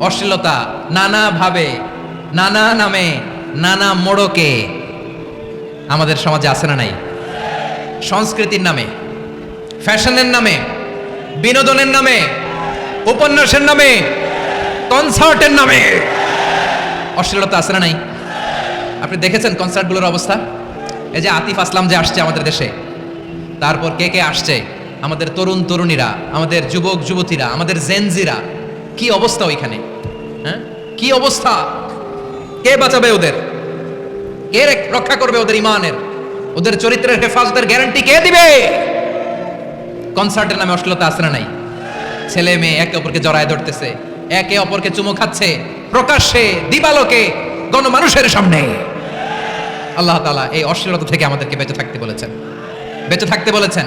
অশ্লীলতা, নানা ভাবে, নানা নামে, নানা মোড়কে আমাদের সমাজে আছে না নাই? সংস্কৃতির নামে, ফ্যাশনের নামে, বিনোদনের নামে, উপন্যাসের নামে, কনসার্টের নামে। অশ্লীলতা আছে না নাই? আপনি দেখেছেন কনসার্টগুলোর অবস্থা? এই যে আতিফ আসলাম যে আসছে আমাদের দেশে, তারপর কে কে আসছে? আমাদের তরুণ তরুণীরা, আমাদের যুবক যুবতীরা, আমাদের জেনজিরা কি অবস্থা ওইখানে? হ্যাঁ? কি অবস্থা? কে বাঁচাবে ওদের? কে রক্ষা করবে ওদের ইমানের? ওদের চরিত্রের হেফাজতের গ্যারান্টি কে দিবে? কনসার্টের নামে অশ্লীলতা না নাই? ছেলে মেয়ে একে অপরকে জড়ায় ধরতেছে, একে অপরকে চুমো খাচ্ছে, প্রকাশ্যে দিবালোকে গণমানুষের সামনে। আল্লাহ তালা এই অশ্লীলতা থেকে আমাদেরকে বেঁচে থাকতে বলেছেন। বেঁচে থাকতে বলেছেন।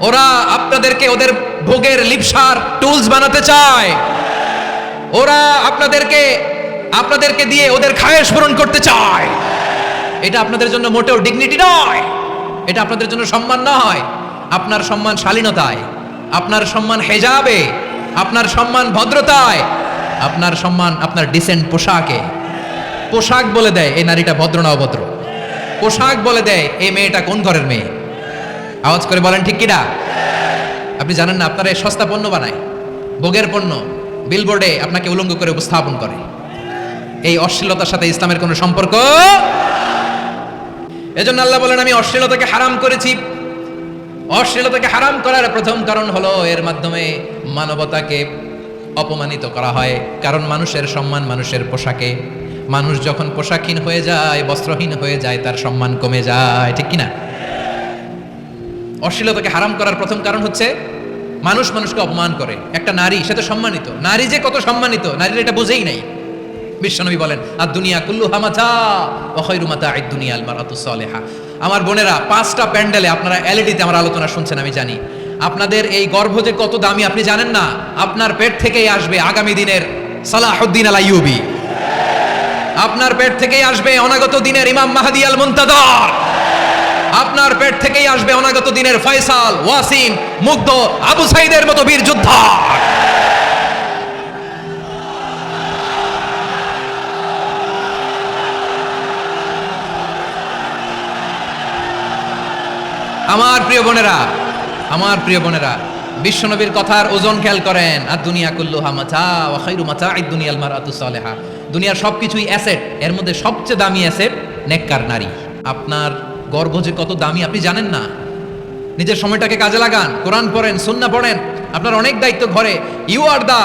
ওরা আপনাদেরকে ওদের ভোগের লিপসার টুলস বানাতে চায়। ওরা আপনাদেরকে আপনাদেরকে দিয়ে ওদের খায়েশ পূরণ করতে চায়। এটা আপনাদের জন্য মোটেও ডিগনিটি নয়। এটা আপনাদের জন্য সম্মান নয়। আপনার সম্মান শালীনতায়, আপনার সম্মান হেজাবে, আপনার সম্মান ভদ্রতায়, আপনার সম্মান আপনার ডিসেন্ট পোশাকে। পোশাক বলে দেয়, এই নারীটা ভদ্র না অভদ্র। পোশাক বলে দেয়, এই মেয়েটা কোন ঘরের মেয়ে? আওয়াজ করে বলেন, ঠিক কিনা? আপনি জানেন না, আপনারা সস্তা পণ্য বানায় ভোগের পণ্য বিলবোর্ডে আপনাকে উলঙ্গ করে উপস্থাপন করে। এই অশ্লীলতার সাথে ইসলামের কোনো সম্পর্ক? এজন্য আল্লাহ বলেন, আমি অশ্লীলতাকে হারাম করেছি। অশ্লীলতাকে হারাম করার প্রথম কারণ হলো, এর মাধ্যমে মানবতাকে অপমানিত করা হয়। কারণ মানুষের সম্মান মানুষের পোশাকে। মানুষ যখন পোশাকহীন হয়ে যায়, বস্ত্রহীন হয়ে যায়, তার সম্মান কমে যায়, ঠিক কিনা? অশ্লীলতাকে হারাম করার প্রথম কারণ হচ্ছে মানুষ মানুষকে অপমান করে। একটা নারী, সে তো সম্মানিত। নারী যে কত সম্মানিত, নারীর এটা বোঝেই নাই। বিশ্বনবী বলেন আর দুনিয়া কুল্লু হামাচা অখৈরু মাতা আই দুনিয়া আল মারাতু সালেহা। আমার বোনেরা, পাঁচটা প্যান্ডেলে আপনারা এলইডিতে আমার আলোচনা শুনছেন, আমি জানি। আপনাদের এই গর্ভ যে কত দামি, আপনি জানেন না? আপনার পেট থেকেই আসবে আগামী দিনের সালাহুদ্দিন আল আপনার পেট থেকেই আসবে অনাগত দিনের ইমাম মাহাদি আল মুনতাদর আপনার পেট থেকেই আসবে অনাগত দিনের ফয়সাল, ওয়াসিম, মুগ্ধ, আবু সাইদের মতো বীর যোদ্ধা। আমার প্রিয় বোনেরা, আমার প্রিয় বোনেরা, বিশ্বনবীর কথার ওজন খেয়াল করেন। আর দুনিয়া কুল্লু হামাচা ওয়া খাইরু মাচা আই দুনিয়াল মারাতু সালেহা। দুনিয়ার সবকিছুই অ্যাসেট, এর মধ্যে সবচেয়ে দামি অ্যাসেট নেককার নারী। আপনার গর্ভ যে কত দামি, আপনি জানেন না। নিজের সময়টাকে কাজে লাগান, কোরআন পড়েন, সুন্না পড়েন। আপনার অনেক দায়িত্ব ঘরে। You are the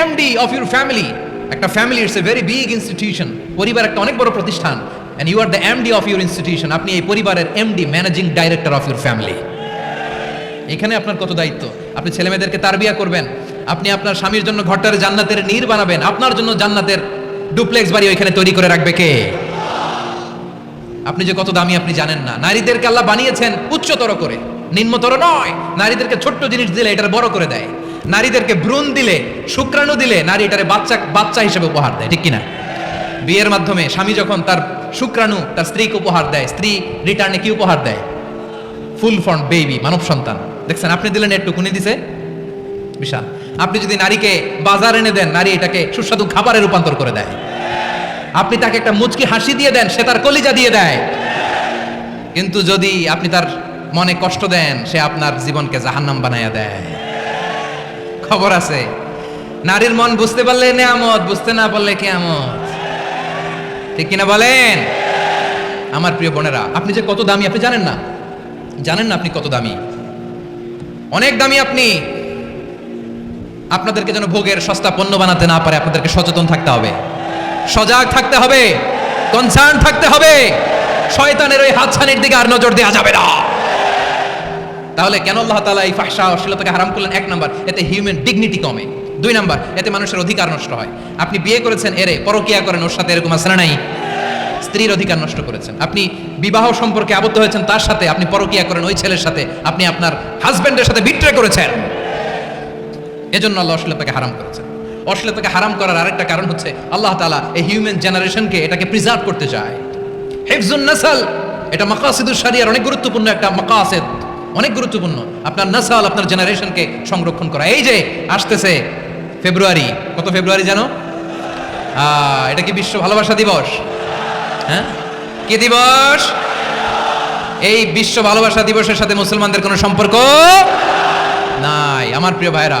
MD of your family একটা family it's a very big institution পরিবার একটা অনেক বড় প্রতিষ্ঠান। And you are the MD of your institution আপনি এই পরিবারের MD managing director of your family এখানে আপনার কত দায়িত্ব? আপনি ছেলে মেয়েদেরকে তারবিয়া করবেন। আপনি আপনার স্বামীর জন্য ঘরটার জান্নাতের নীর বানাবেন। আপনার জন্য জান্নাতের ডুপ্লেক্স বাড়ি ওইখানে তৈরি করে রাখবে কে? আপনি যে কত দামি আপনি জানেন না। নারীদেরকে আল্লাহ বানিয়েছেন উচ্চতর করে। নিম্নতর নয়। নারীদেরকে ছোট্ট জিনিস দিলে এটার বড় করে দেয়। নারীদেরকে ভ্রূণ দিলে, শুক্রাণু দিলে নারী এটারে বাচ্চা বাচ্চা হিসেবে উপহার দেয়, ঠিক কিনা? বিয়ের মাধ্যমে স্বামী যখন তার শুক্রাণু, তার স্ত্রীকে উপহার দেয়, স্ত্রী রিটার্নে কি উপহার দেয়? ফুল ফর্ম বেবি মানব সন্তান। দেখছেন, আপনি দিলেন একটু কুনি দিছে? বিশাল। আপনি যদি নারীকে বাজার এনে দেন, নারী এটাকে সুস্বাদু খাবারে রূপান্তর করে দেয়। আপনি তাকে একটা মুচকি হাসি দিয়ে দেন, সে তার কলিজা দিয়ে দেয়। কিন্তু যদি আপনি তার মনে কষ্ট দেন, সে আপনার জীবনকে জাহান্নাম বানাইয়া দেয়। খবর আছে। নারীর মন বুঝতে পারলে নেয়ামত, বুঝতে না পারলে কেয়ামত। ঠিক কিনা বলেন? আমার প্রিয় বোনেরা, আপনি যে কত দামি, আপনি জানেন না? জানেন না আপনি কত দামি? অনেক দামি আপনি। আপনাদেরকে যেন ভোগের সস্তা পণ্য বানাতে না পারে, আপনাদেরকে সচেতন থাকতে হবে। সজাগ থাকতে হবে। কনসার্ন থাকতে হবে। শয়তানের ওই হাতছানির দিকে আর নজর দেওয়া যাবে না। তাহলে কেন আল্লাহ তাআলা এই ফাহশা অশ্লীলতাকে হারাম করলেন? এক নাম্বার, এতে হিউম্যান ডিগনিটি কমে। দুই নাম্বার, এতে মানুষের অধিকার নষ্ট হয়। আপনি বিয়ে করেছেন, এরে পরকিয়া করেন, ওর সাথে এরকম না নাই? স্ত্রীর অধিকার নষ্ট করেছেন। আপনি বিবাহ সম্পর্কে আবদ্ধ হয়েছেন, তার সাথে আপনি পরকিয়া করেন, ওই ছেলের সাথে আপনি আপনার হাজবেন্ডের সাথে বিট্রে করেছেন। এজন্য আল্লাহ অশ্লীলতাকে হারাম করেছেন। অশ্লীলতাকে হারাম করার আরেকটা কারণ হচ্ছে আল্লাহ তালা এই হিউম্যান জেনারেশনকে এটাকে প্রিজার্ভ করতে চায়। হিফজুন নাসাল, এটা মাকাসিদুর শরিয়ার অনেক গুরুত্বপূর্ণ একটা মাকাসিদ, অনেক গুরুত্বপূর্ণ। আপনার নাসাল আপনার জেনারেশনকে সংরক্ষণ করা। এই যে আসতেছে ফেব্রুয়ারি, কত ফেব্রুয়ারি জানো? এটা কি বিশ্ব ভালোবাসা দিবস? হ্যাঁ? কি দিবস? এই বিশ্ব ভালোবাসা দিবসের সাথে মুসলমানদের কোনো সম্পর্ক নাই। আমার প্রিয় ভাইরা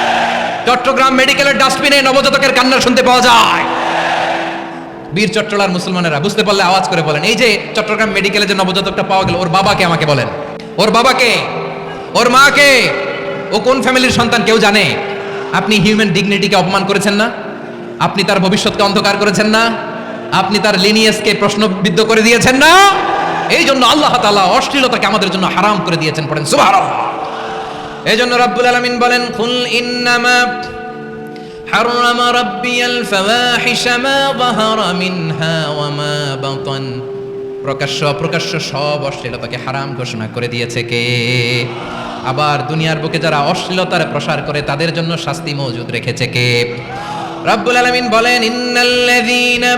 চট্টগ্রাম মেডিকেলের ডাস্টবিনে নবজাতকের কান্না শুনতে পাওয়া যায়। বীর চট্টলার মুসলমানেরা বুঝতে পারলে আওয়াজ করে বলেন, এই যে চট্টগ্রাম মেডিকেলে যে নবজাতকটা পাওয়া গেল, ওর বাবাকে আমাকে বলেন। ওর বাবাকে, ওর মাকে। ও কোন ফ্যামিলির সন্তান কেউ জানে? আপনি হিউম্যান ডিগনিটিকে অপমান করেছেন না? আপনি তার ভবিষ্যৎকে অন্ধকার করেছেন না? আপনি তার লিনিয়াসকে প্রশ্নবিদ্ধ করে দিয়েছেন না? এই জন্য আল্লাহ তাআলা অশ্লীলতাকে আমাদের জন্য হারাম করে দিয়েছেন, পড়েন সুবহানাল্লাহ। এই জন্য রাব্বুল আলামিন বলেন কুল ইন্নামা حرم ربي الفواحش ما ظهر منها وما بطن প্রকাশ্য অপ্রকাশ্য সব অশ্লীলতাকে হারাম ঘোষণা করে দিয়েছে কে আবার দুনিয়ার বুকে যারা অশ্লীলতার প্রসার করে তাদের জন্য শাস্তি মজুদ রেখেছে কে রাব্বুল আলামিন বলেন ইন্নাল্লাযীনা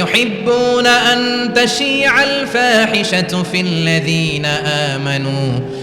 ইউহিব্বুনা আন তাশিআল ফাহিশাতু ফিল্লাযীনা আমানু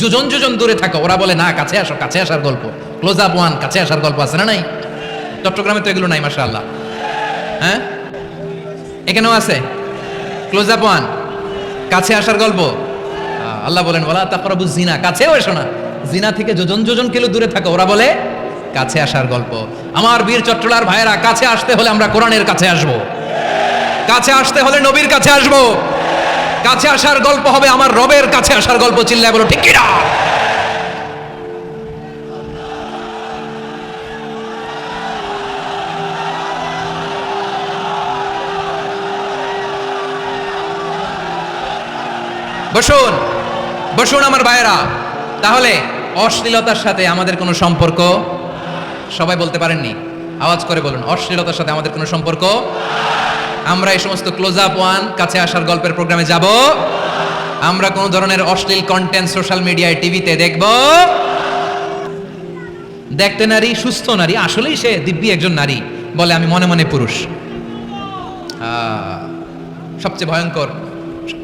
যোজন যোজন দূরে থাকো। ওরা বলে, না, কাছে আসো, কাছে আসার গল্প। ক্লোজ আপ ওয়ান কাছে আসার গল্প আছে না নাই? চট্টগ্রামে তো এগুলো নাই মাসা আল্লাহ হ্যাঁ? এখানেও আছে। ক্লোজ আপ ওয়ান কাছে আসার গল্প। আল্লাহ বলেন বলা তারপর জিনা, কাছেও এসো না। জিনা থেকে যোজন যোজন কিলো দূরে থাকো। ওরা বলে, কাছে আসার গল্প। আমার বীর চট্টলার ভাইয়েরা, কাছে আসতে হলে আমরা কোরআনের কাছে আসব। কাছে আসতে হলে নবীর কাছে আসব। কাছে আসার গল্প হবে, আমার রবের কাছে আসার গল্প চিল্লায় বলো ঠিক কিনা বসুন বসুন আমার ভাইয়েরা। তাহলে অশ্লীলতার সাথে আমাদের কোনো সম্পর্ক? সবাই বলতে পারেননি। আওয়াজ করে বলুন, অশ্লীলতার সাথে আমাদের কোনো সম্পর্ক? আমরা এই সমস্ত ক্লোজ আপ ওয়ান কাছে আসার গল্পের প্রোগ্রামে যাব। আমরা কোন ধরনের অশ্লীল কন্টেন্ট সোশ্যাল মিডিয়ায় টিভিতে দেখব। দেখতে নারী, সুস্থ নারী, আসলেই সে দিব্যি একজন নারী বলে আমি মনে মনে পুরুষ। সবচেয়ে ভয়ঙ্কর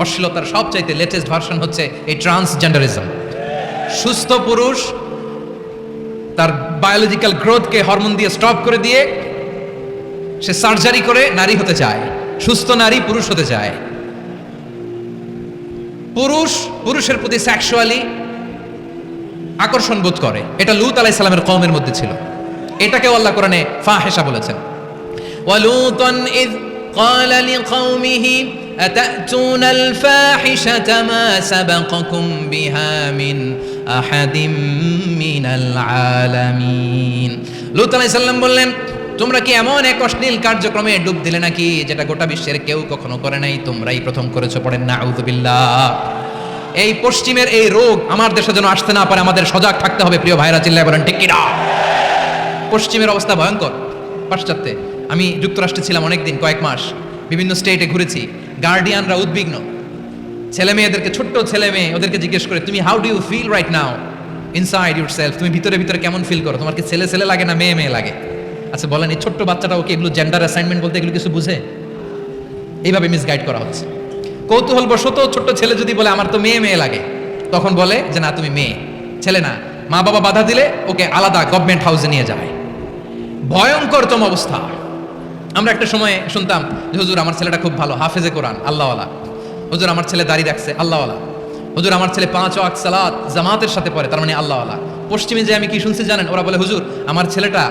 অশ্লীলতার সবচাইতে লেটেস্ট ভার্সন হচ্ছে এই ট্রান্সজেন্ডারিজম সুস্থ পুরুষ, তার বায়োলজিক্যাল গ্রোথকে হরমোন দিয়ে স্টপ করে দিয়ে সে সার্জারি করে নারী হতে চায় সুস্থ নারী পুরুষ হতে চায় পুরুষ পুরুষের প্রতি সেক্সুয়ালি আকর্ষণ বোধ করে এটা লুত আলাই সালামের কমের মধ্যে ছিল এটাকেও আল্লাহ কোরআনে ফাহেসা বলেছেন ولوطا إذ قال لقومه أتأتون الفاحشة ما سبقكم بها من أحد من العالمين লুত আলাই সাল্লাম বললেন তোমরা কি এমন এক অশ্লীল কার্যক্রমে ডুব দিলে নাকি, যেটা গোটা বিশ্বের কেউ কখনো করে নাই? তোমরাই প্রথম করেছ, পড়েন না, আউযুবিল্লাহ। এই পশ্চিমের এই রোগ আমার দেশে যেন আসতে না পারে, আমাদের সজাগ থাকতে হবে, প্রিয় ভাইরা, চিল্লায় বলেন, ঠিক কিনা? পশ্চিমের অবস্থা ভয়ঙ্কর। পাশ্চাত্যে আমি যুক্তরাষ্ট্রে ছিলাম অনেকদিন, কয়েক মাস। বিভিন্ন স্টেটে ঘুরেছি। গার্ডিয়ানরা উদ্বিগ্ন। ছেলে মেয়েদেরকে, ছোট্ট ছেলে মেয়ে, ওদেরকে জিজ্ঞেস করে, তুমি how do you feel right now inside your self তুমি ভিতরে ভিতরে কেমন ফিল করো? তোমার কি ছেলে ছেলে লাগে না মেয়ে মেয়ে লাগে? আচ্ছা বলেন, এই ছোট্ট বাচ্চাটা ওকে এগুলো জেন্ডার অ্যাসাইনমেন্ট বলতে এগুলো কিছু বুঝে? এইভাবে মিসগাইড করা হচ্ছে। কৌতূহল বশত ছোট্ট ছেলে যদি বলে, আমার তো মেয়ে মেয়ে লাগে, তখন বলে যে, না, তুমি মেয়ে, ছেলে না। মা বাবা বাধা দিলে ওকে আলাদা গভর্নমেন্ট হাউসে নিয়ে যায়। ভয়ঙ্করতম অবস্থা। আমরা একটা সময়ে শুনতাম যে, হুজুর, আমার ছেলেটা খুব ভালো, হাফেজে কোরআন, আল্লাহওয়ালা। হুজুর, আমার ছেলে দাড়ি রাখছে, আল্লাহওয়ালা। হুজুর, আমার ছেলে পাঁচ ওয়াক সালাত জামাতের সাথে পড়ে, তার মানে আল্লাহওয়ালা। পশ্চিমে যে আমি কি শুনছি জানেন? ওরা বলে, হুজুর, আমার ছেলেটা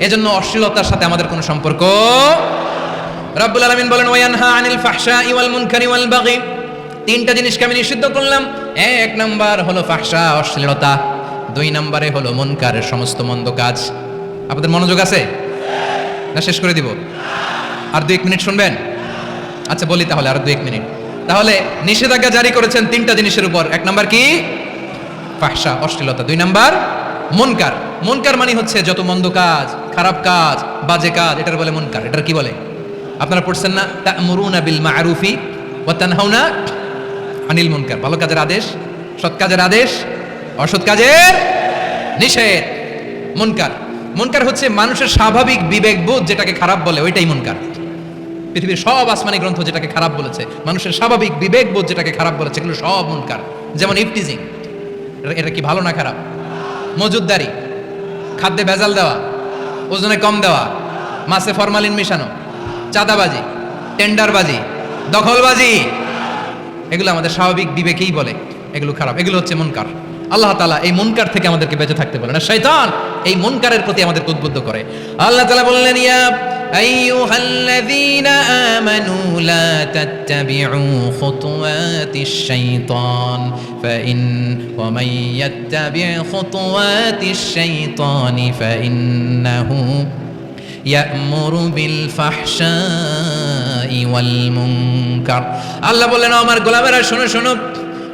এজন্য অশ্লীলতার সাথে আমাদের কোনো সম্পর্ক রাব্বুল আলামিন বলেন, ওয়ানহা আনিল ফাহশাই ওয়াল মুনকারি ওয়াল বাগি। তিনটা জিনিসকে আমি নিষিদ্ধ করলাম। এক নাম্বার হলো ফাহশা, অশ্লীলতা। দুই নম্বরে হলো মুনকারের সমস্ত মন্দ কাজ। আপনাদের মনোযোগ আছে? না, শেষ করে দিব। আর দু এক মিনিট শুনবেন? আচ্ছা বলি তাহলে আর দু এক মিনিট। তাহলে নিষেধাজ্ঞা জারি করেছেন তিনটা জিনিসের উপর। এক নাম্বার কি? ফাহশা, অশ্লীলতা। দুই নাম্বার, মনকার। মনকার মানে হচ্ছে যত মন্দ কাজ খারাপ কাজ, বাজে কাজ, এটার বলে মনকার, এটার কি বলে? আপনারা পড়ছেন না, তা'মুরুনা বিল মা'রুফি ওয়া তানহাউনা আনিল মুনকার। ভালো কাজের আদেশ, সৎ কাজের আদেশ, অসৎ কাজের নিষেধ। মনকার। মনকার হচ্ছে মানুষের স্বাভাবিক বিবেকবোধ যেটাকে খারাপ বলে, ওইটাই মনকার। পৃথিবীর সব আসমানি গ্রন্থ যেটাকে খারাপ বলেছে, মানুষের স্বাভাবিক বিবেকবোধ যেটাকে খারাপ বলেছে, এগুলো সব মনকার। যেমন ইফটিজিং এটা কি ভালো না খারাপ? মজুদদারি, খাদ্যে ভেজাল দেওয়া। ওজনে কম দেওয়া। মাছে ফরমালিন মেশানো। চাঁদাবাজি, টেন্ডারবাজি, দখলবাজি। এগুলো আমাদের স্বাভাবিক বিবেকেই বলে। এগুলো খারাপ। এগুলো হচ্ছে মনকার। আল্লাহ তালা এই মনকার থেকে আমাদেরকে বেঁচে থাকতে বলে না। শৈতান এই মনকারের প্রতি আমাদেরকে উদ্বুদ্ধ করে। আল্লাহ তালা বললেন, ইয়া أيها الذين آمنوا لا تتبعوا خطوات الشيطان فإن ومن يتبع خطوات الشيطان فإنه يأمر بالفحشاء والمنكر আল্লাহ বললেন "ও আমার গোলামেরা শোনো শোনো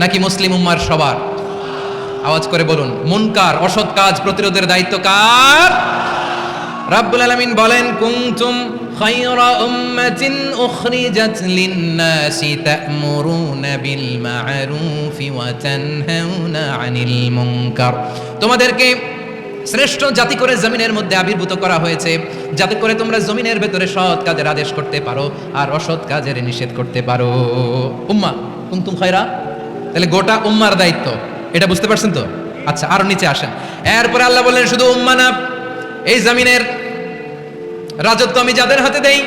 নাকি মুসলিম উম্মার সবার? আওয়াজ করে বলুন, মুনকার, অসৎ কাজ, প্রতিরোধের দায়িত্ব কার? রাব্বুল আলামিন বলেন কুমতুম খায়রা উম্মাতিন উখরিজাত লিন-নাসি তা'মুরুনা বিল মা'রুফি ওয়া তানহাউনা আনিল মুনকার। তোমাদেরকে শ্রেষ্ঠ জাতি করে জমিনের মধ্যে আবির্ভূত করা হয়েছে, যাতে করে তোমরা জমিনের ভেতরে সৎ কাজের আদেশ করতে পারো আর অসৎ কাজের নিষেধ করতে পারো। উম্মা কুমতুম খায়রা? তাহলে গোটা উম্মার দায়িত্ব। এটা বুঝতে পারছেন তো? আচ্ছা আরও নিচে আসেন। এরপরে আল্লাহ বললেন, শুধু উম্মা এই জামিনের রাজত্ব আমি যাদের হাতে দেই,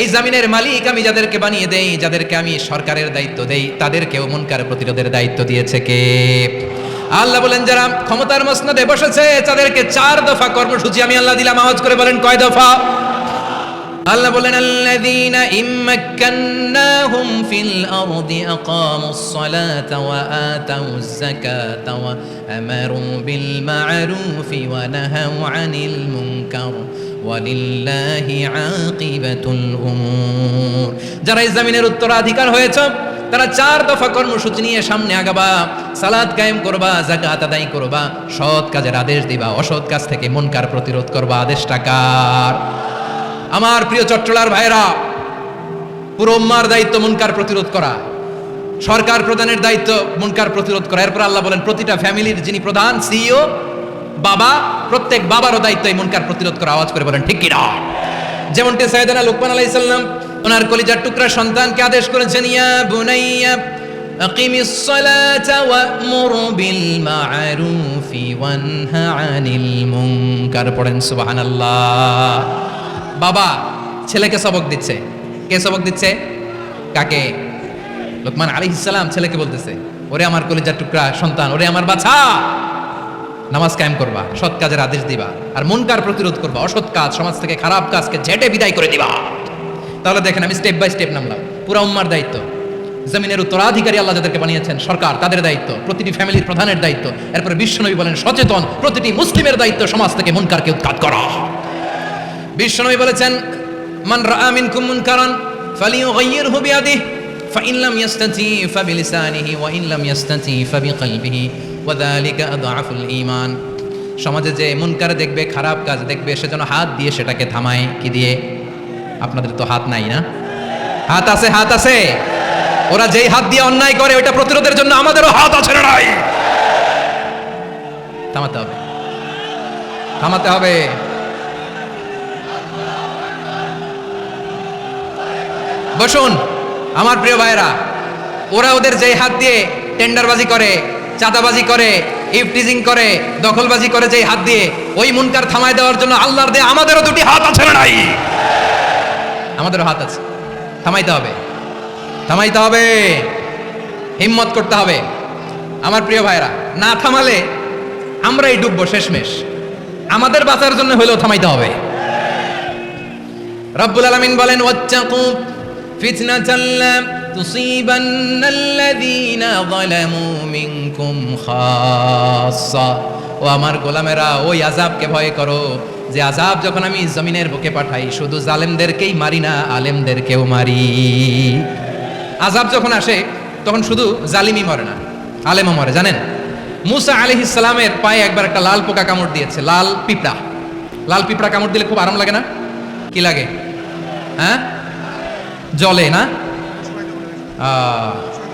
এই জামিনের মালিক আমি যাদেরকে বানিয়ে দেই, যাদেরকে আমি সরকারের দায়িত্ব দেই, তাদেরকেও মনকার প্রতিরোধের দায়িত্ব দিয়েছে কে? আল্লাহ বলেন, যারা ক্ষমতার মসনদে বসেছে, তাদেরকে চার দফা কর্মসূচি আমি আল্লাহ দিলাম। আওয়াজ করে বলেন, কয় দফা? আল্লাহ বলেন, আল্লাযীনা ইম্মাক্কান্নাহুম ফিল আরদি আকামুস সালাতা ওয়া আতাউজ যাকাতা ওয়া আমারু বিল মা'রুফি ওয়া নাহাউ আনিল মুনকার ওয়ালিল্লাহি আকিবাতুল উমুর। যারা এই জমিনের উত্তরাধিকার হয়েছে, তারা চার দফা কর্মসূচি নিয়ে সামনে আগাবা। সালাদ কায়েম করবা জাকাত আদায় করবা, সৎ কাজের আদেশ দিবা, অসৎ কাজ থেকে মনকার প্রতিরোধ করবা। আদেশটা কার? আমার প্রিয় চট্টলার ভাইরা পুরো উম্মার দায়িত্ব মুনকার প্রতিরোধ করা সরকার প্রধানের দায়িত্ব মুনকার প্রতিরোধ করা এরপর আল্লাহ বলেন প্রতিটা ফ্যামিলির যিনি প্রধান সিইও বাবা প্রত্যেক বাবারও দায়িত্ব এই মুনকার প্রতিরোধ করা আওয়াজ করে বলেন ঠিক কিনা যেমনটি সাইদানা লুকমান আলাইহিস সালাম ওনার কলিজার টুকরা সন্তানকে আদেশ করেছেন ইয়া বুনাইয়া أقم الصلاة وأمر بالمعروف وانهى عن المنكر পড়েন সুবহানাল্লাহ বাবা, ছেলেকে সবক দিচ্ছে। কে সবক দিচ্ছে? কাকে? লোকমান আলাইহিস সালাম ছেলেকে বলতেছে, ওরে আমার কলিজার টুকরা, সন্তান, ওরে আমার বাছা! নামাজ কায়েম করবা, সৎ কাজের আদেশ দিবা, আর মুনকার প্রতিরোধ করবা, অসৎ কাজ, সমাজ থেকে খারাপ কাজকে ঝেটে বিদায় করে দিবা। তাহলে দেখেন আমি স্টেপ বাই স্টেপ নামলাম, পুরা উম্মার দায়িত্ব। জমিনের উত্তরাধিকারী আল্লাহ যাদেরকে বানিয়েছেন, সরকার তাদের দায়িত্ব, প্রতিটি ফ্যামিলির প্রধানের দায়িত্ব। এরপরে বিশ্বনবী বলেন, সচেতন, প্রতিটি মুসলিমের দায়িত্ব সমাজ থেকে মুনকারকে উৎখাত করা। বিশ্বনবী বলেছেন মান রাআ মিনকুম মুনকারান ফালিয়ুগাইয়িরহু বিয়াদিহি فإن لم يستطع فبلسانه وإن لم يستطع فبقلبه وذلك أضعف الإيمان সমাজে যে মুনকার দেখবে খারাপ কাজ দেখবে সে যেন হাত দিয়ে সেটাকে থামায় কি দিয়ে আপনাদের তো হাত নাই না হাত আছে হাত আছে ওরা যেই হাত দিয়ে অন্যায় করে ওইটা প্রতিরোধের জন্য আমাদেরও হাত আছে না নাই থামাতে হবে থামাতে হবে বসুন, আমার প্রিয় ভাইরা ওরা ওদের যেই হাত দিয়ে টেন্ডারবাজি করে, চাঁদাবাজি করে ইফটিজিং করে, দখলবাজি করে যেই হাত দিয়ে, ওই মুনকার থামায় দেওয়ার জন্য আল্লাহর দিয়ে আমাদেরও দুটি হাত আছে না নাই? আমাদেরও হাত আছে। থামাইতে হবে। থামাইতে হবে। হিম্মত করতে হবে। আমার প্রিয় ভাইরা না থামালে আমরাই ডুববো শেষমেশ। আমাদের বাঁচার জন্য হলেও থামাইতে হবে। রব্বুল আলামিন বলেন ফিতনাতাল লা তুসিবান্নাল্লাযীনা যালামু মিনকুম খাসসা। ও আমার গোলামেরা, ওই আযাবকে ভয় করো যে আযাব যখন আমি জমিনের বুকে পাঠাই, শুধু জালেমদেরকেই মারি না, আলেমদেরকেও মারি। আযাব যখন আসে, তখন শুধু জালিমই মরে না, আলেমও মরে, জানেন? মুসা আলাইহিস সালামের পায়ে একবার একটা লাল পোকা কামড় দিয়েছে, লাল পিঁপড়া। লাল পিঁপড়া কামড় দিলে খুব আরাম লাগে না? কি লাগে? হ্যাঁ? জলে, না?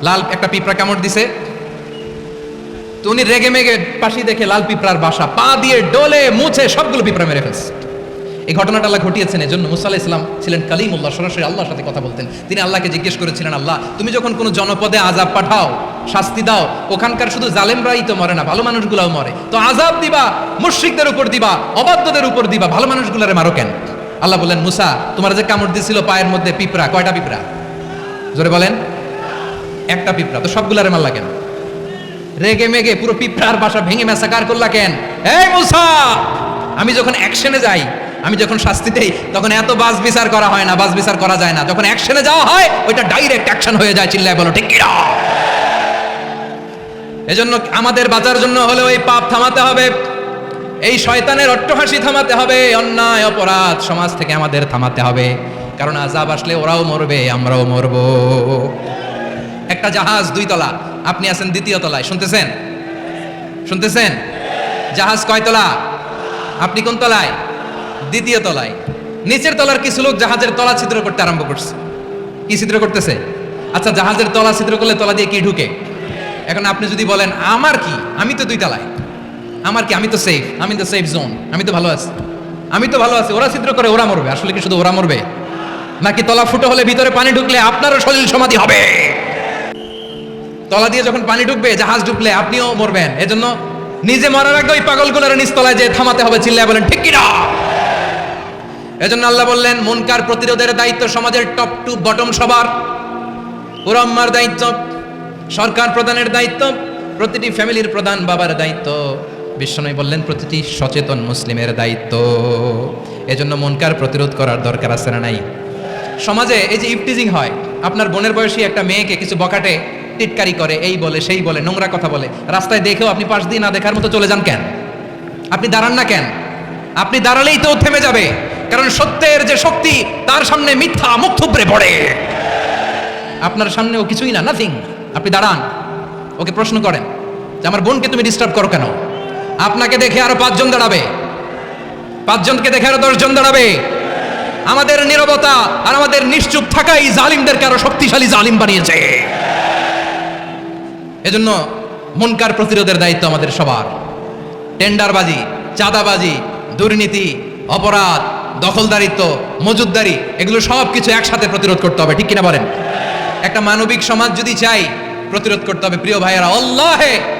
লাল একটা পিঁপড়া কামড় দিছে। তো উনি রেগে মেগে পাশি দেখে লাল পিঁপড়ার বাসা, পা দিয়ে ডলে মুছে সবগুলো পিঁপড়া মেরে ফেলছে। এই ঘটনাটা আল্লাহ ঘটিয়েছেন, এজন্য মুসা ইসলাম ছিলেন কালিমুল্লাহ, সরাসরি আল্লাহর সাথে কথা বলতেন। তিনি আল্লাহকে জিজ্ঞেস করেছিলেন, আল্লাহ, তুমি যখন কোনো জনপদে আজাব পাঠাও, শাস্তি দাও, ওখানকার শুধু জালেমরাই তো মরে না, ভালো মানুষগুলাও মরে। তো আজাব দিবা, মুশ্রিকদের উপর দিবা, অবাধ্যদের উপর দিবা, ভালো মানুষগুলারে মারো কেন? আল্লাহ বললেন, মুসা, তোমার যে কামড় দিছিল পায়ের মধ্যে পিঁপড়া, কয়টা পিঁপড়া? জোরে বলেন, একটা পিঁপড়া। তো সবগুলারে মারলা কেন? রেগে মেগে পুরো পিঁপড়ার বাসা ভেঙে মেসাকার করলা কেন? এই মুসা, আমি যখন অ্যাকশনে যাই, আমি যখন শাস্তি দেই, তখন এত বাস বিচার করা হয় না বাস বিচার করা যায় না। যখন অ্যাকশনে যাওয়া হয়, ওইটা ডাইরেক্ট অ্যাকশন হয়ে যায়, চিল্লায় বলো, ঠিক এজন্য আমাদের বাঁচার জন্য হলে ওই পাপ থামাতে হবে। এই শয়তানের অট্টহাসি থামাতে হবে, অন্যায়, অপরাধ সমাজ থেকে আমাদের থামাতে হবে। কারণ আজাব আসলে ওরাও মরবে, আমরাও মরব। একটা জাহাজ দুই তলা, আপনি আছেন দ্বিতীয় তলায়, শুনতেছেন? শুনতেছেন? জাহাজ কয় তলা? আপনি কোন তলায়? দ্বিতীয় তলায়। নিচের তলার কিছু লোক জাহাজের তলা ছিদ্র করতে আরম্ভ করছে। কি ছিদ্র করতেছে? আচ্ছা জাহাজের তলা ছিদ্র করলে তলা দিয়ে কি ঢুকে? এখন আপনি যদি বলেন, আমার কি? আমি তো দুই তলায়। আমার কি? আমি তো সেফ আমি তো সেফ জোন আমি তো ভালো আছি। আমি তো ভালো আছি, ওরা ছিদ্র করে, ওরা মরবে। আসলে কি শুধু ওরা মরবে? নাকি তলা ফুটো হলে ভিতরে পানি ঢুকলে আপনারও শরীর সমাধি হবে? তলা দিয়ে যখন পানি ঢুকবে, জাহাজ ঢুকলে আপনিও মরবেন। এজন্য নিজে মরার আগে ওই পাগলগুলোর নিচতলায় যে থামাতে হবে, চিল্লায় বলেন, ঠিক কিনা? এজন্য আল্লাহ বললেন, মুনকার প্রতিরোধের দায়িত্ব সমাজের টপ টু বটম সবার। পুরম্মার দায়িত্ব, সরকার প্রধানের দায়িত্ব, প্রতিটি ফ্যামিলির প্রধান বাবার দায়িত্ব। বিশ্বনবী বললেন, প্রতিটি সচেতন মুসলিমের দায়িত্ব। এজন্য মনকার প্রতিরোধ করার দরকার আছে না নাই? সমাজে এই যে ইফটিজিং হয়, আপনার বোনের বয়সী একটা মেয়েকে কিছু বকাটে, টিটকারি করে, এই বলে, সেই বলে, নোংরা কথা বলে, রাস্তায় দেখেও আপনি পাশ দিয়ে না দেখার মতো চলে যান কেন? আপনি দাঁড়ান না কেন? আপনি দাঁড়ালেই তো থেমে যাবে, কারণ সত্যের যে শক্তি, তার সামনে মিথ্যা মুখ থুবড়ে পড়ে। আপনার সামনে ও কিছুই না নাথিং আপনি দাঁড়ান, ওকে প্রশ্ন করেন যে, আমার বোনকে তুমি ডিস্টার্ব করো কেন? আপনাকে দেখে আরও পাঁচজন দাঁড়াবে। পাঁচজনকে দেখে আরও দশজন দাঁড়াবে। আমাদের নীরবতা আর আমাদের নিশ্চুপ থাকাই জালিমদেরকে আরও শক্তিশালী জালিম বানিয়েছে। এজন্য মনকার প্রতিরোধের দায়িত্ব আমাদের সবার। টেন্ডারবাজি, চাঁদাবাজি, দুর্নীতি, অপরাধ, দখলদারিত্ব, মজুদদারি, এগুলো সব কিছু একসাথে প্রতিরোধ করতে হবে, ঠিক কিনা বলেন? একটা মানবিক সমাজ যদি চাই প্রতিরোধ করতে হবে, প্রিয় ভাইয়েরা, আল্লাহে!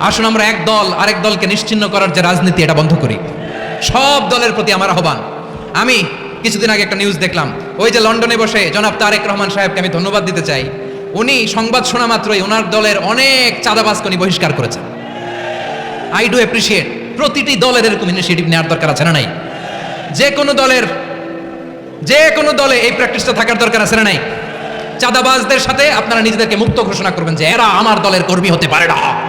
আসুন আমরা এক দল, আরেক দলকে নিশ্চিন্ন করার যে রাজনীতি, এটা বন্ধ করি। সব দলের প্রতি আমার আহ্বান। আমি কিছুদিন আগে একটা নিউজ দেখলাম। ওই যে লন্ডনে বসে জনাব তারেক রহমান সাহেবকে আমি ধন্যবাদ দিতে চাই। উনি সংবাদ শোনা মাত্রই ওনার দলের অনেক চাঁদাবাজকে উনি বহিষ্কার করেছেন। আই ডু অ্যাপ্রিসিয়েট প্রতিটি দলের এরকম ইনিশিয়েটিভ নেওয়ার দরকার আছে না নাই? যে কোনো দলের, যে কোনো দলে এই প্র্যাকটিসটা থাকার দরকার আছে না নাই? চাঁদাবাজদের সাথে আপনারা নিজেদেরকে মুক্ত ঘোষণা করবেন যে এরা আমার দলের কর্মী হতে পারে না।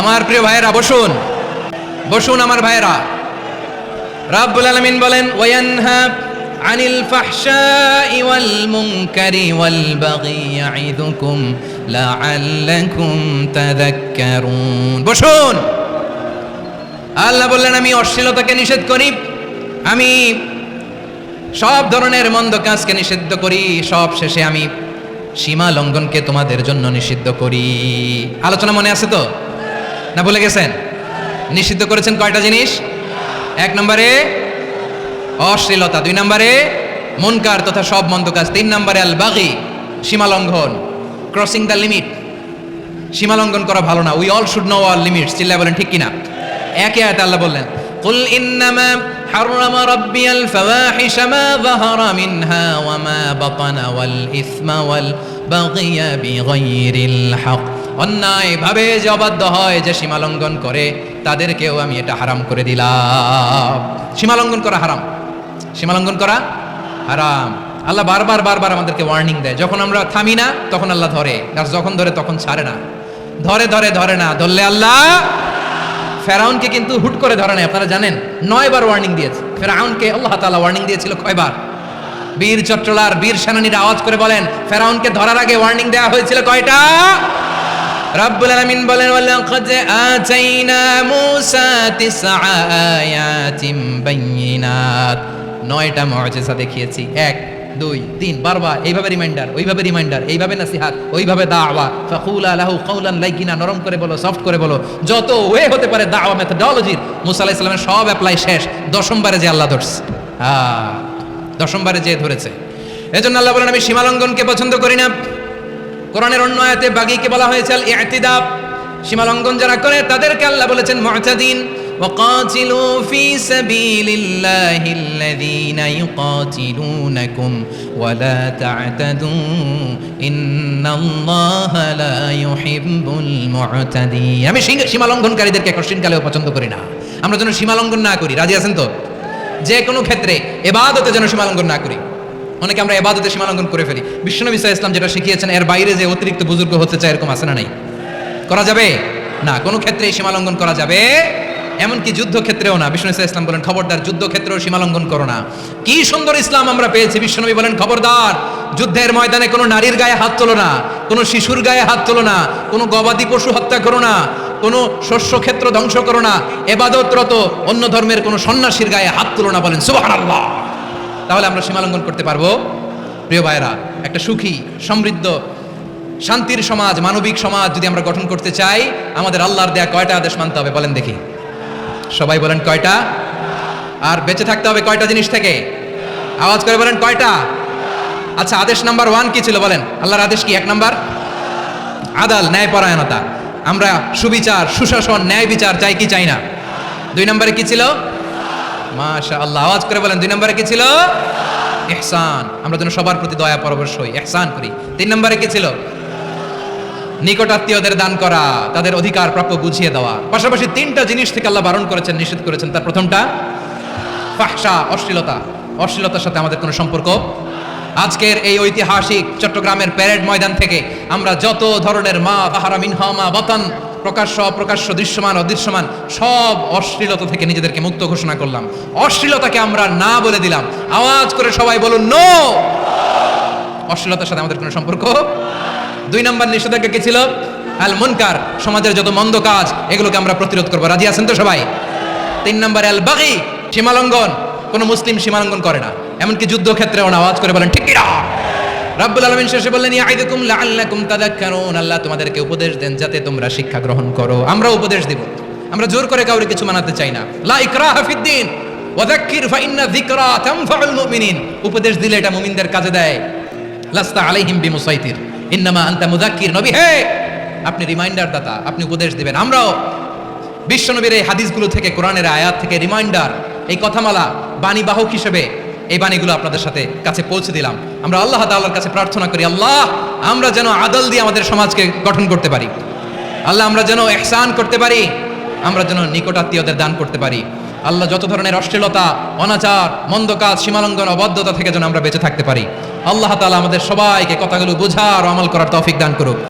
আমার প্রিয় ভাইয়েরা, বসুন। বসুন আমার ভাইয়েরা। রাব্বুল আলামিন বলেন ওয়ানহা আনিল ফাহশাই ওয়াল মুনকারি ওয়াল বাগি ইয়াইদুকুম লাআল্লাকুম তাযাক্কারুন। বসুন। আল্লাহ বললেন, আমি অশ্লীলতাকে নিষেধ করি, আমি সব ধরনের মন্দ কাজকে নিষিদ্ধ করি, সব শেষে আমি সীমা লঙ্ঘনকে তোমাদের জন্য নিষিদ্ধ করি। আলোচনা মনে আছে তো? না বলে গেছেন নিষিদ্ধ করেছেন কয়টা জিনিস এক নম্বরে অশ্লীলতা দুই নম্বরে মনকার তথা সব মন্দ কাজ তিন নম্বরে আল বাগি সীমা লঙ্ঘন ক্রসিং দ্য লিমিট সীমা লঙ্ঘন করা ভালো না we all should know all limits চিল্লায় বলেন ঠিক কিনা একে আয়াতে আল্লাহ বললেন قل إنما حرم ربي الفواحش ما ظهر منها وما بطن والإثم والبغي بغير الحق অন্যায় ভাবে যে অবাধ্য হয়, যে সীমালঙ্ঘন করে, তাদেরকেও আমি এটা হারাম করে দিলাম। সীমালঙ্ঘন করা হারাম। সীমালঙ্ঘন করা হারাম। আল্লাহ বারবার বারবার আমাদেরকে ওয়ার্নিং দেয়। যখন আমরা থামি না, তখন আল্লাহ ধরে। আর যখন ধরে, তখন ছাড়ে না। ধরে ধরে ধরে না। ধরলে আল্লাহ ফেরাউনকে কিন্তু হুট করে ধরে নাই আপনারা জানেন নয় বার ওয়ার্নিং দিয়েছে। ফেরাউনকে আল্লাহ তালা ওয়ার্নিং দিয়েছিল কয়বার? বীর চট্টলার, বীর সেনানীরা আওয়াজ করে বলেন, ফেরাউনকে ধরার আগে ওয়ার্নিং দেওয়া হয়েছিল কয়টা? রব্বুল আলামিন বলেন, ওয়ালাকাদ আতাইনা মূসা তিসআ আয়াতিম বাইয়িনাত নয়টা মুআজিজা দেখিয়েছি। এক, দুই, তিন, বারবার। এইভাবে রিমাইন্ডার ওইভাবে রিমাইন্ডার এইভাবে নাসিহাত, ওইভাবে দাওয়া। ফাকুলা লাহু কাউলান লাইকিনা নরম করে বলো, সফট করে বলো। যত ওয়ে হতে পারে দাওয়া মেথডোলজির মুসা আলাইহিস সালামের সব অ্যাপ্লাই শেষ। দশমবারে যে আল্লাহ ধরছে। দশমবারে যে ধরেছে। এজন্য আল্লাহ বলেন, আমি সীমালঙ্ঘনকে পছন্দ করি না। কোরআনের অন্য আয়াতে বাগিকে বলা হয়েছে আল ইয়াতিদাব সীমালঙ্ঘন যারা করে, তাদেরকে আল্লাহ বলেছেন মুআতাদিন ওয়া কাতিলু ফি সাবিলিল্লাহি الذين يقاتلونكم ওয়া লা তা'তাদু। ইন্নাল্লাহা লা ইউহিব্বুল المعتدين আমি সীমা লঙ্ঘনকারীদেরকে এখন শীতকালেও পছন্দ করি না। আমরা যেন সীমা লঙ্ঘন না করি। রাজি আছেন তো? যে কোনো ক্ষেত্রে এবাদতে যেন সীমা লঙ্ঘন না করি। অনেকে আমরা এবাদতে সীমালঙ্ঘন করে ফেলি। বিশ্বনবী ইসলাম যেটা শিখিয়েছেন, এর বাইরে যে অতিরিক্ত বুজুর্গ হতে চায় এরকম আছে না নাই? করা যাবে? না, কোনো ক্ষেত্রে সীমালঙ্ঘন করা যাবে। এমনকি যুদ্ধক্ষেত্রেও না। বিষ্ণু ইসলাম বলেন, খবরদার, যুদ্ধক্ষেত্রেও সীমালঙ্ঘন করো না। কি সুন্দর ইসলাম আমরা পেয়েছি। বিশ্বনবী বলেন, খবরদার, যুদ্ধের ময়দানে কোনো নারীর গায়ে হাত তোলো না, কোনো শিশুর গায়ে হাত তোলো না, কোনো গবাদি পশু হত্যা করো না, কোনো শস্য ক্ষেত্র ধ্বংস করো না, এবাদতরত অন্য ধর্মের কোনো সন্ন্যাসীর গায়ে হাত তোলো না বলেন। সুবহানাল্লাহ! তাহলে আমরা সীমালঙ্ঘন করতে পারব। প্রিয় ভাইরা একটা সুখী, সমৃদ্ধ, শান্তির সমাজ, মানবিক সমাজ যদি আমরা গঠন করতে চাই, আমাদের আল্লাহর দেয়া কয়টা আদেশ মানতে হবে বলেন দেখি। সবাই বলেন কয়টা? আর বেঁচে থাকতে হবে কয়টা জিনিস থেকে? আওয়াজ করে বলেন কয়টা? আচ্ছা আদেশ নাম্বার ওয়ান কি ছিল বলেন? আল্লাহর আদেশ কি? এক নাম্বার? আদাল, ন্যায়পরায়ণতা। আমরা সুবিচার, সুশাসন ন্যায় বিচার চাই কি চাই না। দুই নম্বরে কি ছিল? মাশা আল্লাহ আওয়াজ করে বলেন, দুই নম্বরে কি ছিল? ইহসান। আমরা যেন সবার প্রতি দয়া পরবশ হই। ইহসান করি। তিন নম্বরে কি ছিল? নিকটাত্মীয়দের দান করা, তাদের অধিকার প্রাপ্য বুঝিয়ে দেওয়া। পাশাপাশি তিনটা জিনিস থেকে আল্লাহ বারণ করেছেন, নিষেধ করেছেন। তার প্রথমটা, ফাহসা, অশ্লীলতা। অশ্লীলতার সাথে আমাদের কোনো সম্পর্ক? আজকের এই ঐতিহাসিক চট্টগ্রামের প্যারেড ময়দান থেকে আমরা যত ধরনের মা তাহারা মিনহা মা বতন প্রকাশ্য, অপ্রকাশ্য, দৃশ্যমান, অদৃশ্যমান, সব অশ্লীলতা থেকে নিজেদেরকে মুক্ত ঘোষণা করলাম। অশ্লীলতাকে আমরা না বলে দিলাম। আওয়াজ করে সবাই বলুন, নো! অশ্লীলতার সাথে আমাদের কোনো সম্পর্ক? দুই নম্বর নিষেধাজ্ঞা কি ছিল? আল মুনকার, সমাজের যত মন্দ কাজ, এগুলোকে আমরা প্রতিরোধ করব। রাজি আছেন তো সবাই? তিন নম্বর, আল বাগি, সীমালঙ্ঘন। কোনো মুসলিম সীমালঙ্ঘন করে না। এমনকি যুদ্ধক্ষেত্রেও না। আওয়াজ করে বলেন, ঠিক কিনা? রাব্বুল আলামিন শেষে বললেন ইয়াইদুকুম লাআল্লাকুম আল্লাহ তোমাদেরকে উপদেশ দেন যাতে তোমরা শিক্ষা গ্রহণ করো। আমরা উপদেশ দেব। আমরা জোর করে কাউকে কিছু মানাতে চাই না। লা ওয়াযাক্কির ফাইন্না যিকরা তানফাউল মুমিনিন। উপদেশ দিলে এটা মুমিনদের কাজে দেয়। লাস্তা আলাইহিম বিমুসাইতির। ইন্নামা আনতা মুযাক্কির নবী। হে! আপনি রিমাইন্ডার দাতা। আপনি উপদেশ দিবেন। আমরাও বিশ্বনবীর এই হাদিসগুলো থেকে, কোরআনের আয়াত থেকে রিমাইন্ডার। এই কথামালা বাণী বাহক হিসেবে এই বাণীগুলো আপনাদের সাথে কাছে পৌঁছে দিলাম। আমরা আল্লাহ তাআলার কাছে প্রার্থনা করি, আল্লাহ, আমরা যেন আদল দিয়ে আমাদের সমাজকে গঠন করতে পারি। আল্লাহ, আমরা যেন এহসান করতে পারি, আমরা যেন নিকটাত্মীয়দের দান করতে পারি। আল্লাহ, যত ধরনের অশ্লীলতা, অনাচার, মন্দ কাজ, সীমালঙ্ঘন থেকে যেন আমরা বেঁচে থাকতে পারি। আল্লাহ তাআলা আমাদের সবাইকে কথাগুলো বোঝার আমল করার তৌফিক দান করুক।